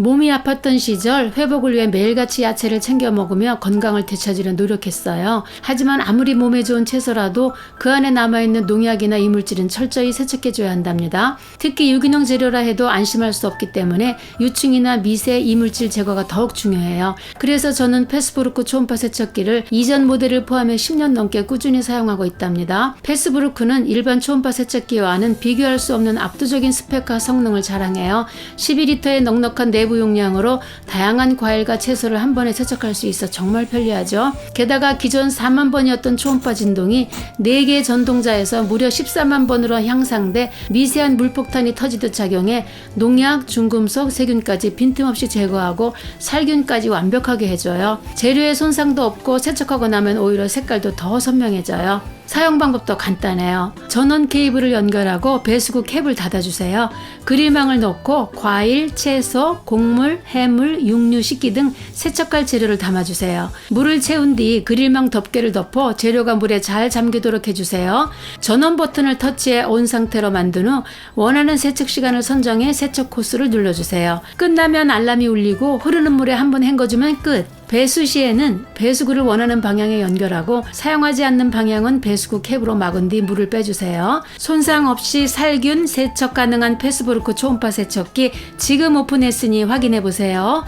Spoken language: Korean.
몸이 아팠던 시절 회복을 위해 매일같이 야채를 챙겨 먹으며 건강을 되찾으려 노력했어요. 하지만 아무리 몸에 좋은 채소라도 그 안에 남아있는 농약이나 이물질은 철저히 세척해줘야 한답니다. 특히 유기농 재료라 해도 안심할 수 없기 때문에 유충이나 미세 이물질 제거가 더욱 중요해요. 그래서 저는 페스부르크 초음파 세척기를 이전 모델을 포함해 10년 넘게 꾸준히 사용하고 있답니다. 페스부르크는 일반 초음파 세척기와는 비교할 수 없는 압도적인 스펙과 성능을 자랑해요. 12리터의 넉넉한 내부 용량으로 다양한 과일과 채소를 한 번에 세척할 수 있어 정말 편리하죠. 게다가 기존 4만 번이었던 초음파 진동이 4개의 전동자에서 무려 14만 번으로 향상돼 미세한 물폭탄이 터지듯 작용해 농약, 중금속, 세균까지 빈틈없이 제거하고 살균까지 완벽하게 해줘요. 재료에 손상도 없고 세척하고 나면 오히려 색깔도 더 선명해져요. 사용 방법도 간단해요. 전원 케이블을 연결하고 배수구 캡을 닫아주세요. 그릴망을 넣고 과일, 채소, 곡물, 해물, 육류, 식기 등 세척할 재료를 담아주세요. 물을 채운 뒤 그릴망 덮개를 덮어 재료가 물에 잘 잠기도록 해주세요. 전원 버튼을 터치해 온 상태로 만든 후 원하는 세척 시간을 선정해 세척 코스를 눌러주세요. 끝나면 알람이 울리고 흐르는 물에 한번 헹궈주면 끝. 배수 시에는 배수구를 원하는 방향에 연결하고 사용하지 않는 방향은 배수구 캡으로 막은 뒤 물을 빼주세요. 손상 없이 살균 세척 가능한 페스부르크 초음파 세척기 지금 오픈했으니 확인해 보세요.